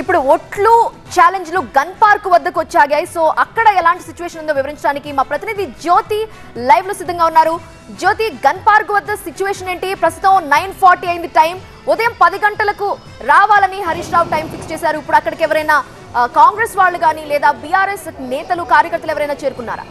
ఇప్పుడు ఒట్లు ఛాలెంజ్లు gun park వద్దకు వచ్చాగాయి. So అక్కడ ఎలాంటి సిచ్యువేషన్ ఉందో వివరించడానికి మా ప్రతినిధి జ్యోతి లైవ్లో సిద్ధంగా ఉన్నారు. జ్యోతి గన్ పార్క్ వద్ద సిచ్యువేషన్ ఏంటి? ప్రస్తుతం నైన్ ఫార్టీ అయింది టైం ఉదయం పది గంటలకు రావాలని హరీష్ రావు టైం ఫిక్స్ చేశారు. ఇప్పుడు అక్కడికి ఎవరైనా కాంగ్రెస్ వాళ్ళు కానీ లేదా బీఆర్ఎస్ నేతలు కార్యకర్తలు ఎవరైనా చేరుకున్నారా?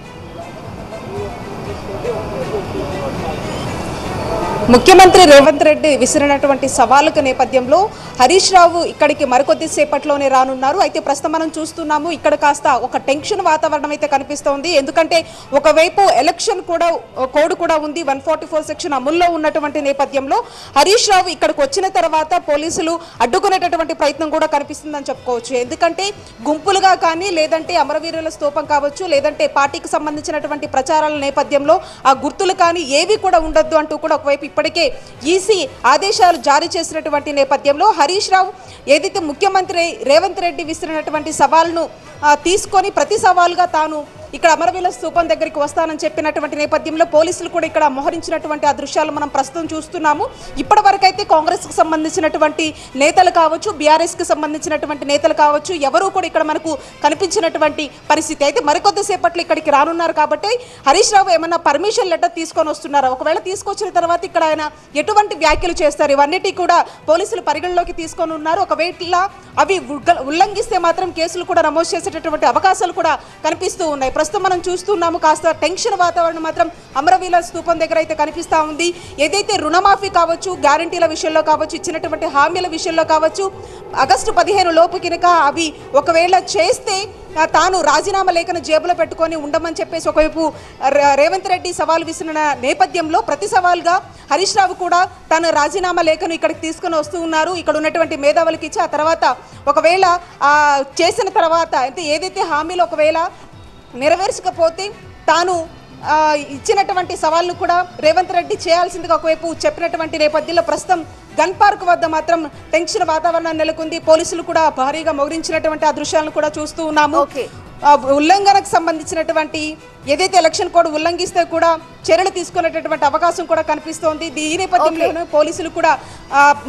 ముఖ్యమంత్రి రేవంత్ రెడ్డి విసిరినటువంటి సవాలుకు నేపథ్యంలో హరీష్ రావు ఇక్కడికి మరికొద్ది సేపట్లోనే రానున్నారు. అయితే ప్రస్తుతం మనం చూస్తున్నాము ఇక్కడ కాస్త ఒక టెన్షన్ వాతావరణం అయితే కనిపిస్తోంది. ఎందుకంటే ఒకవైపు ఎలక్షన్ కూడా కోడ్ కూడా ఉంది వన్ ఫార్టీ ఫోర్ సెక్షన్ అమల్లో ఉన్నటువంటి నేపథ్యంలో హరీష్ రావు ఇక్కడికి వచ్చిన తర్వాత పోలీసులు అడ్డుకునేటటువంటి ప్రయత్నం కూడా కనిపిస్తుందని చెప్పుకోవచ్చు. ఎందుకంటే గుంపులుగా కానీ లేదంటే అమరవీరుల స్తూపం కావచ్చు లేదంటే పార్టీకి సంబంధించినటువంటి ప్రచారాల నేపథ్యంలో ఆ గుర్తులు కానీ ఏవి కూడా ఉండొద్దు అంటూ కూడా ఒకవైపు ఇప్పటికే ఈసీ ఆదేశాలు జారీ చేసినటువంటి నేపథ్యంలో హరీష్ రావు ఏదైతే ముఖ్యమంత్రి రేవంత్ రెడ్డి విసిరినటువంటి సవాల్ను తీసుకొని ప్రతి సవాలుగా తాను ఇక్కడ అమరవీల స్థూపం దగ్గరికి వస్తానని చెప్పినటువంటి నేపథ్యంలో పోలీసులు కూడా ఇక్కడ మోహరించినటువంటి ఆ దృశ్యాలు మనం ప్రస్తుతం చూస్తున్నాము. ఇప్పటి వరకు అయితే కాంగ్రెస్కి సంబంధించినటువంటి నేతలు కావచ్చు బీఆర్ఎస్కి సంబంధించినటువంటి నేతలు కావచ్చు ఎవరూ కూడా ఇక్కడ మనకు కనిపించినటువంటి పరిస్థితి. అయితే మరికొద్దిసేపట్లో ఇక్కడికి రానున్నారు కాబట్టి హరీష్ రావు ఏమన్నా పర్మిషన్ లెటర్ తీసుకొని వస్తున్నారా? ఒకవేళ తీసుకొచ్చిన తర్వాత ఇక్కడ ఆయన ఎటువంటి వ్యాఖ్యలు చేస్తారు? ఇవన్నిటి కూడా పోలీసులు పరిగణలోకి తీసుకొని ఉన్నారు. ఒకవేళ అవి ఉల్లంఘిస్తే మాత్రం కేసులు కూడా నమోదు చేసేటటువంటి అవకాశాలు కూడా కనిపిస్తూ ఉన్నాయి. ప్రస్తుతం మనం చూస్తున్నాము కాస్త టెన్షన్ వాతావరణం మాత్రం అమరవీల స్థూపం దగ్గర అయితే కనిపిస్తూ ఉంది. ఏదైతే రుణమాఫీ కావచ్చు గ్యారంటీల విషయంలో కావచ్చు ఇచ్చినటువంటి హామీల విషయంలో కావచ్చు ఆగస్టు పదిహేను లోపు కనుక అవి ఒకవేళ చేస్తే తాను రాజీనామా లేఖను జేబులో పెట్టుకొని ఉండమని చెప్పేసి ఒకవైపు ర- రేవంత్ రెడ్డి సవాల్ విసిన నేపథ్యంలో ప్రతి సవాల్గా హరీష్ రావు కూడా తన రాజీనామా లేఖను ఇక్కడికి తీసుకొని వస్తూ ఉన్నారు. ఇక్కడ ఉన్నటువంటి మేధావులకి ఇచ్చి ఆ తర్వాత ఒకవేళ చేసిన తర్వాత అంటే ఏదైతే హామీలు ఒకవేళ నెరవేర్చకపోతే తాను ఇచ్చినటువంటి సవాళ్ళు కూడా రేవంత్ రెడ్డి చేయాల్సిందిగా ఒకవైపు చెప్పినటువంటి నేపథ్యంలో ప్రస్తుతం గన్ పార్క్ వద్ద మాత్రం టెన్షన్ వాతావరణం నెలకొంది పోలీసులు కూడా భారీగా మౌరించినటువంటి ఆ దృశ్యాలను కూడా చూస్తూ ఉన్నాము ఓకే. ఉల్లంఘనకు సంబంధించినటువంటి ఏదైతే ఎలక్షన్ కోడ్ ఉల్లంఘిస్తే కూడా చర్యలు తీసుకునేటటువంటి అవకాశం కూడా కనిపిస్తోంది. ఈ నేపథ్యంలోనే పోలీసులు కూడా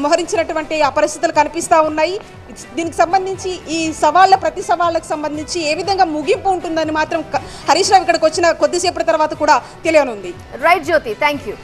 మోహరించినటువంటి ఆ పరిస్థితులు కనిపిస్తా ఉన్నాయి. దీనికి సంబంధించి ఈ సవాళ్ళ ప్రతి సవాళ్ళకు సంబంధించి ఏ విధంగా ముగింపు ఉంటుందని మాత్రం హరీష్ రావు ఇక్కడికి వచ్చిన కొద్దిసేపటి తర్వాత కూడా తెలియనుంది. Right Jyoti thank you